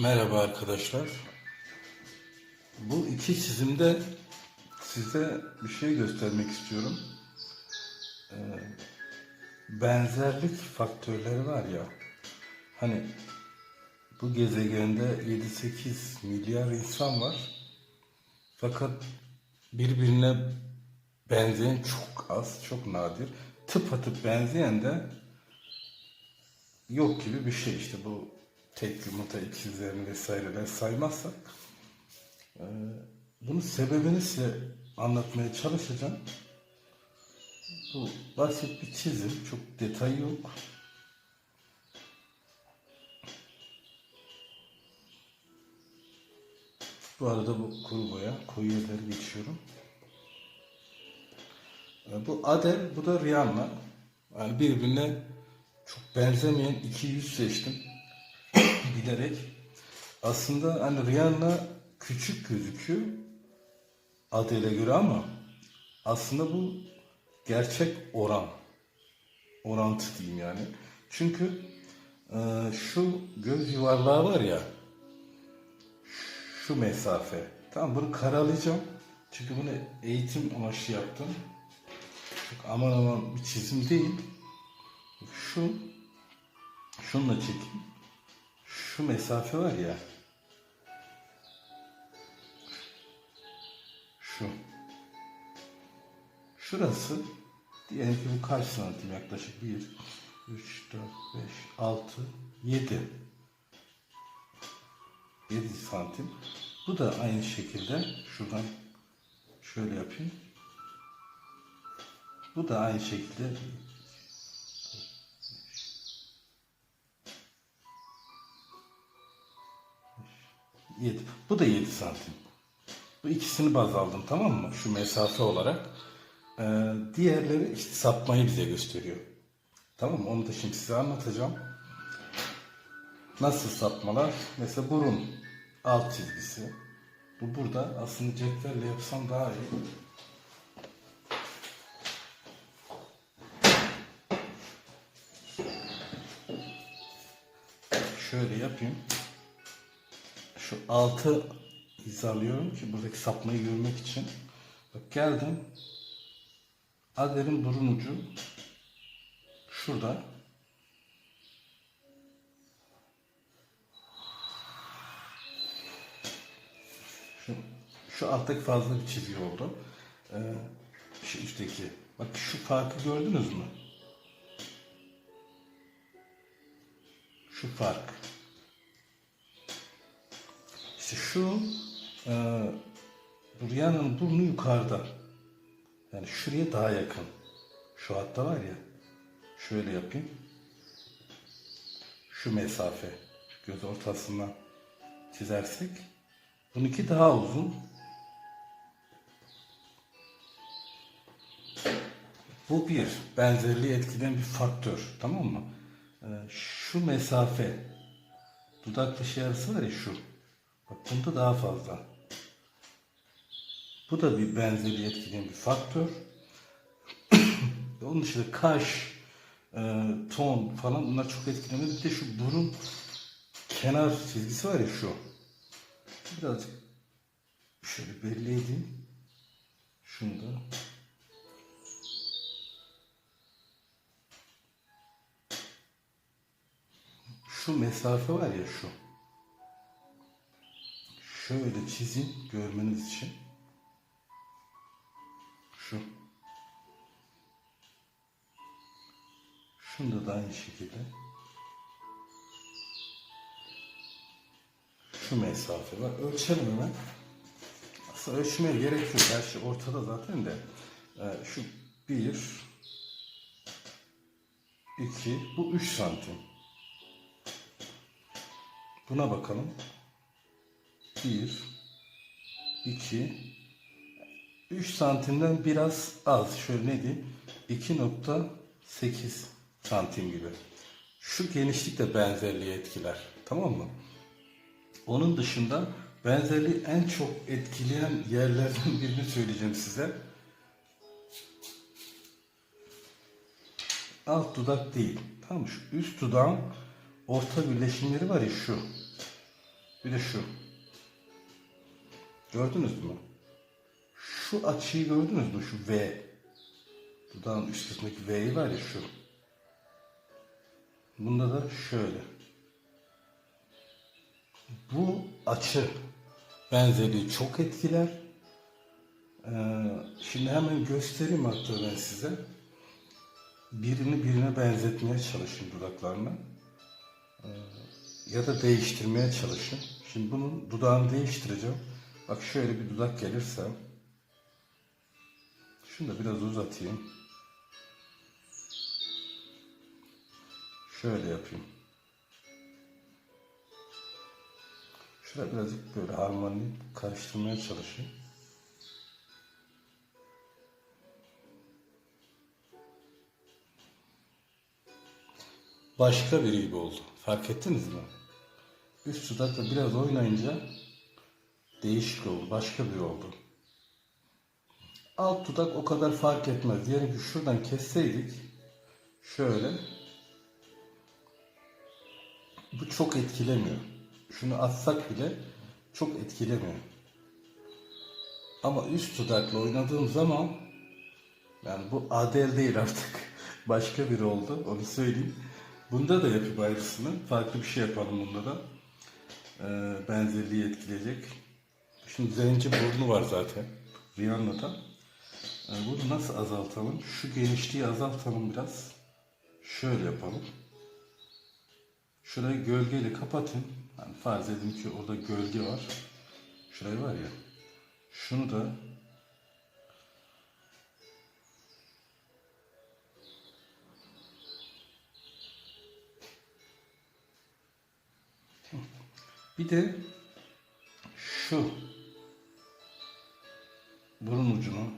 Merhaba arkadaşlar. Bu iki çizimde size bir şey göstermek istiyorum. Ee, benzerlik faktörleri var ya. Hani bu gezegende 7-8 milyar insan var. Fakat birbirine benzeyen çok az, çok nadir. Tıpatıp benzeyen de yok gibi bir şey işte bu tek yumurta ikizlerini vesaireler saymazsak e, bunun sebebini size anlatmaya çalışacağım. Bu basit bir çizim, çok detay yok. Bu arada bu kuru boya, koyu yerleri geçiyorum. E, Bu Adele, bu da Rihanna. Yani birbirine çok benzemeyen iki yüz seçtim. Bilerek. Aslında hani Rihanna küçük gözüküyor Adele'e göre ama aslında bu gerçek oran. Orantı diyeyim yani. Çünkü e, şu göz yuvarlağı var ya şu mesafe. Tamam bunu karalayacağım. Çünkü bunu eğitim amaçlı yaptım. Çok aman aman bir çizim değil. Şu şununla çekeyim. Şu mesafe var ya. Şu. Şurası diyelim ki bu kaç santim yaklaşık 1 3 4 5 6 7 7 santim. Bu da aynı şekilde şuradan şöyle yapayım. Bu da aynı şekilde 7. Bu da 7 santim. Bu ikisini baz aldım tamam mı? Şu mesafe olarak. Ee, diğerleri işte sapmayı bize gösteriyor. Tamam mı? Onu da şimdi size anlatacağım. Nasıl sapmalar? Mesela burun alt çizgisi. Bu burada. Aslında cetvelle yapsam daha iyi. Şöyle yapayım. Şu altı hizalıyorum ki buradaki sapmayı görmek için. Bak geldim. Adler'in burun ucu şurada. Şu, şu alttaki fazla bir çizgi oldu. Ee, şu üstteki. Bak şu farkı gördünüz mü? Şu fark. İşte şu e, Rihanna'nın burnu yukarıda. Yani şuraya daha yakın. Şu hatta var ya. Şöyle yapayım. Şu mesafe. Göz ortasından çizersek. Bununki daha uzun. Bu bir benzerliği etkileyen bir faktör. Tamam mı? Ee, şu mesafe dudak dışı arası var ya şu. Bak bunda daha fazla. Bu da bir benzerliği etkileyen bir faktör. Onun dışında kaş, e, ton falan bunlar çok etkileniyor. Bir de şu burun kenar çizgisi var ya şu. Birazcık şöyle belli edeyim. Şunu da. Şu mesafe var ya şu. Şöyle çizin görmeniz için. Şu. Şunda da aynı şekilde. Şu mesafe var. Ölçelim hemen. Aslında ölçmeye gerek yok. Her şey ortada zaten de. Ee, şu bir, iki, bu üç santim. Buna bakalım. 1 2 3 santimden biraz az. Şöyle ne diyeyim? 2.8 santim gibi. Şu genişlik de benzerliği etkiler. Tamam mı? Onun dışında benzerliği en çok etkileyen yerlerden birini söyleyeceğim size. Alt dudak değil. Tamam mı? Şu üst dudağın orta birleşimleri var ya şu. Bir de şu. Gördünüz mü? Şu açıyı gördünüz mü? Şu V. Dudağın üstündeki V'yi var ya şu. Bunda da şöyle. Bu açı benzerliği çok etkiler. Ee, şimdi hemen göstereyim hatta ben size. Birini birine benzetmeye çalışın dudaklarını. Ee, ya da değiştirmeye çalışın. Şimdi bunun dudağını değiştireceğim. Bak şöyle bir dudak gelirse şunu da biraz uzatayım. Şöyle yapayım. Şurada birazcık böyle harmoni karıştırmaya çalışayım. Başka biri gibi oldu. Fark ettiniz mi? Üst dudakla biraz oynayınca değişik oldu. Başka biri oldu. Alt dudak o kadar fark etmez. Diyelim ki şuradan kesseydik şöyle bu çok etkilemiyor. Şunu atsak bile çok etkilemiyor. Ama üst dudakla oynadığım zaman yani bu Adel değil artık. Başka biri oldu. Onu söyleyeyim. Bunda da yapayım ayrısını. Farklı bir şey yapalım bunda da. Ee, benzerliği etkileyecek. Şimdi zenci burnu var zaten. Rihanna'da. Ee, bunu nasıl azaltalım? Şu genişliği azaltalım biraz. Şöyle yapalım. Şurayı gölgeyle kapatın. Hani farz edin ki orada gölge var. Şurayı var ya. Şunu da Bir de şu burun ucunu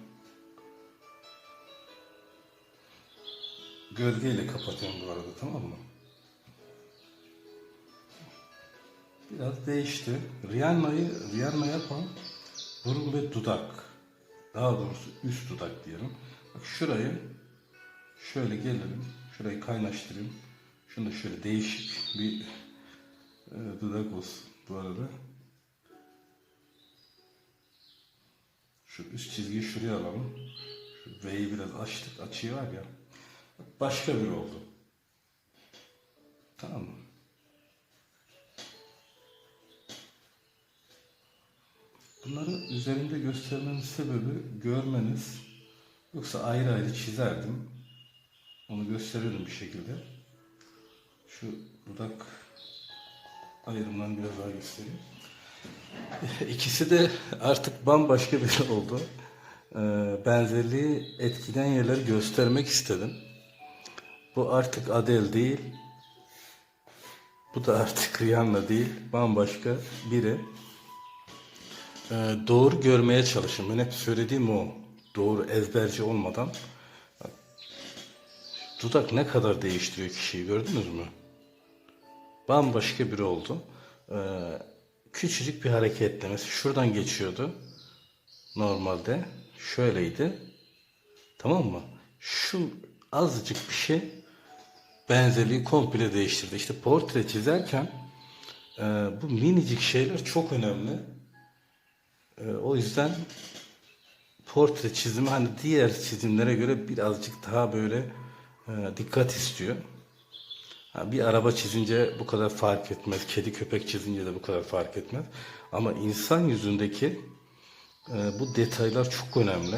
gölgeyle kapatıyorum bu arada tamam mı? Biraz değişti. Rihanna'yı Rihanna yapan burun ve dudak. Daha doğrusu üst dudak diyelim. Bak şurayı şöyle gelirim. Şurayı kaynaştırayım. Şunu da şöyle değişik bir e, dudak olsun bu arada. Şu üst çizgiyi şuraya alalım. Şu V'yi biraz açtık. Açıyı var ya. Başka biri oldu. Tamam mı? Bunları üzerinde göstermemin sebebi görmeniz. Yoksa ayrı ayrı çizerdim. Onu gösterirdim bir şekilde. Şu dudak ayrımlarını biraz daha göstereyim. İkisi de artık bambaşka bir oldu. Ee, benzerliği etkilen yerleri göstermek istedim. Bu artık Adele değil. Bu da artık Rihanna değil. Bambaşka biri. Ee, doğru görmeye çalışın. Ben hep söylediğim o. Doğru ezberci olmadan. Dudak ne kadar değiştiriyor kişiyi gördünüz mü? Bambaşka biri oldu. Ee, küçücük bir hareketle şuradan geçiyordu. Normalde şöyleydi. Tamam mı? Şu azıcık bir şey benzerliği komple değiştirdi. İşte portre çizerken e, bu minicik şeyler çok önemli. E, o yüzden portre çizimi hani diğer çizimlere göre birazcık daha böyle e, dikkat istiyor. Bir araba çizince bu kadar fark etmez. Kedi köpek çizince de bu kadar fark etmez. Ama insan yüzündeki e, bu detaylar çok önemli.